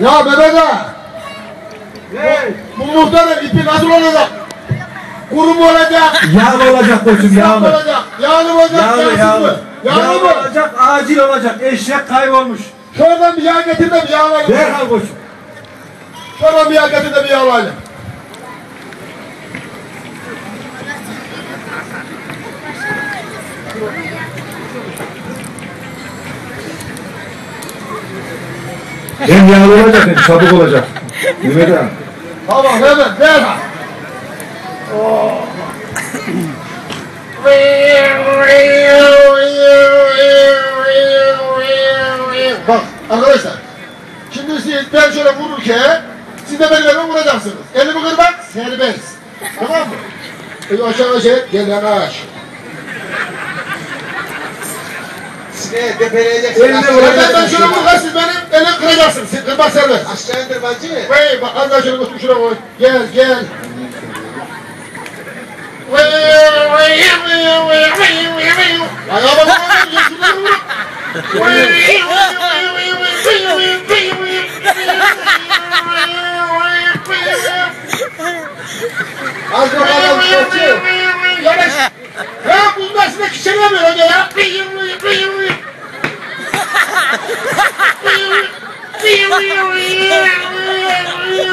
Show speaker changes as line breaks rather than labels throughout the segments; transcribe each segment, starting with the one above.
Ya Mehmet ağa. Bu, bu muhtarın ipi nasıl olacak? Kuru mu olacak?
Yağlı olacak koçum
mı
yağlı.
olacak? Yağlı olacak?
Yağlı yağlı.
Yağlı,
Yağlı
mı?
olacak acil olacak. Eşek kaybolmuş.
Şuradan bir yağ getir de bir yağlayalım.
Derhal koçum.
Şuradan bir yağ getir de bir yağlayalım.
Hem yağlı olacak hem çabuk olacak. Mehmet ağa.
Tamam hemen derhal. Bak arkadaşlar. Şimdi siz ben şöyle vururken siz de benim elime vuracaksınız. Elimi kırmak serbest. Tamam mı? E, aşağı şey gel yanaş.
Ne depeleyeceksin.
Elini
Aşağı
vuracak.
Ben, vururken siz benim elimi kıracaksınız. Siz kırmak serbest.
Aşağı indir bacı.
Vay bak Allah şöyle götür şuraya koy. Gel gel. Ayağıma.
Az bakalım bacı.
Yavaş.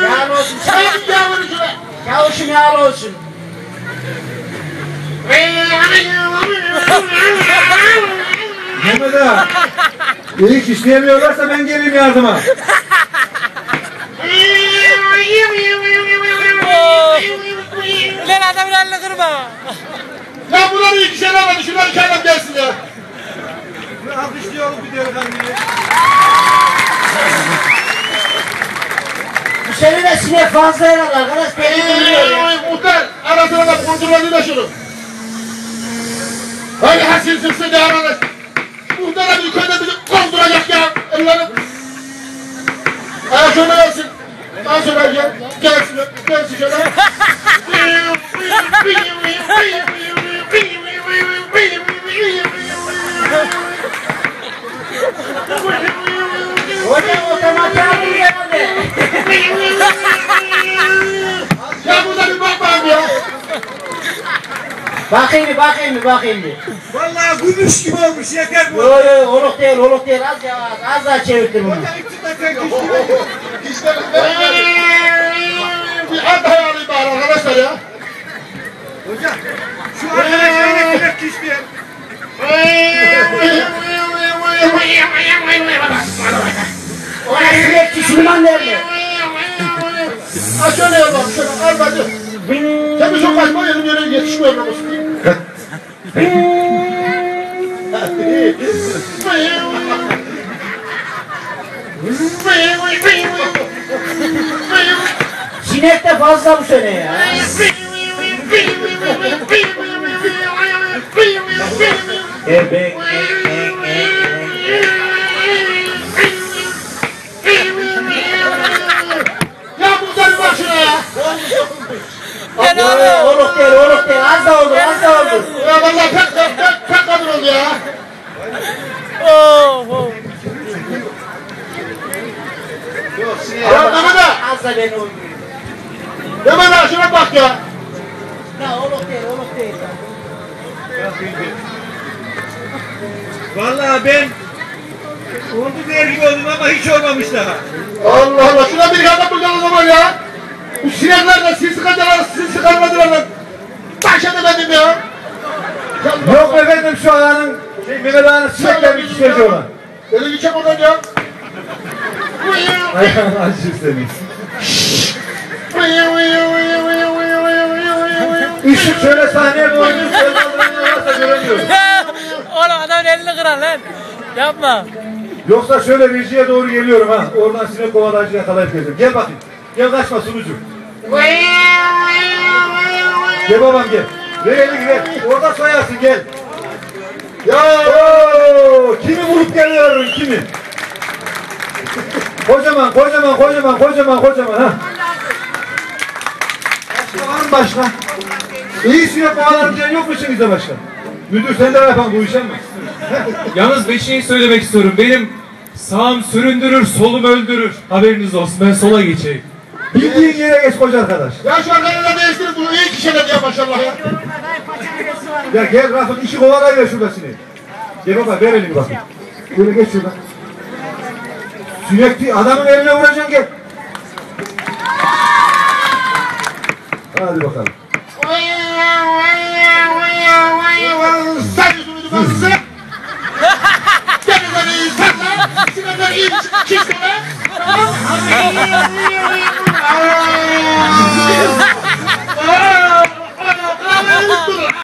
Yağlı olsun.
Sen bir yavru şuna.
Yavuşum yağlı olsun.
Mehmet ağa. İyi işleyemiyorlarsa ben geleyim yardıma.
Lan adamın elini kırma.
Ya bunları iyi kişilemedi. Şunları kendim gelsin ya.
De sinek fazla arkadaş. Beni görüyor ya.
Ey muhtar. Arasına da kontrol edin şunu. Hadi hasil sıksın devam et. Muhtara bir köyde bizi konduracak ya. Ellerim. Şöyle gelsin. Daha sonra gel. Gelsin. Gelsin şöyle.
Hocam otomatik abi herhalde.
Ya burada bir bak bakayım ya.
Bakayım bir bakayım bir bakayım bir.
Vallahi gümüş gibi olmuş yeter bu.
Yo yo oluk değil oluk değil az ya az daha çevirtir bunu.
İşte bir at hayali bari arkadaşlar ya. Yerin yere yetişmiyor namusun.
Sinek de fazla bu sene ya.
Ebe.
Ya
Yo,
oğlum.
Oluk değil oluk değil az da oldu az da oldu.
Ya valla pek pek pek pek kadın oldu ya.
Oh, oh.
Ya Mehmet ağa.
Az da beni oldu.
Mehmet ağa şuna bak ya.
Ya oluk değil oluk değil.
Vallahi ben oldu der gibi oldum ama hiç olmamış daha.
Allah Allah şuna bir kadın bulacağız o zaman de siz sıkacaklar siz sıkarmadılar lan. Baş edemedim ya. Ya
Yok efendim şu şey, Mehmet Ağa'nın sinekler bir kişileri ona.
Beni geçecek oradan ya.
Acı senin. Işık şöyle sahneye doğru gidiyor. varsa göremiyorum.
Oğlum adamın elini kırar lan. Yapma.
Yoksa şöyle Reci'ye doğru geliyorum ha. Oradan sinek kovalayıcı yakalayıp geleceğim. Gel bakayım. Gel kaçma sunucu. Gel babam gel. Elini ver. Orada soyarsın gel.
Ya
kimi vurup geliyorum kimi? kocaman kocaman kocaman kocaman kocaman ha. Başka var mı başka? İyi sinek kovalarım diyen yok mu içinizde başka? Müdür sen de yapan bu işe mi?
Yalnız bir şey söylemek istiyorum. Benim
Sağım süründürür, solum öldürür. Haberiniz olsun ben sola geçeyim. Bildiğin yere geç koca arkadaş.
Ya şu arkadan değiştirin bunu iyi kişiler ya maşallah ya.
Ya gel Rafık işi kovalayıver şurada sineği. Gel baba ver elini bakayım. Böyle geç şuradan. Değil, adamın eline vuracaksın gel. Hadi bakalım.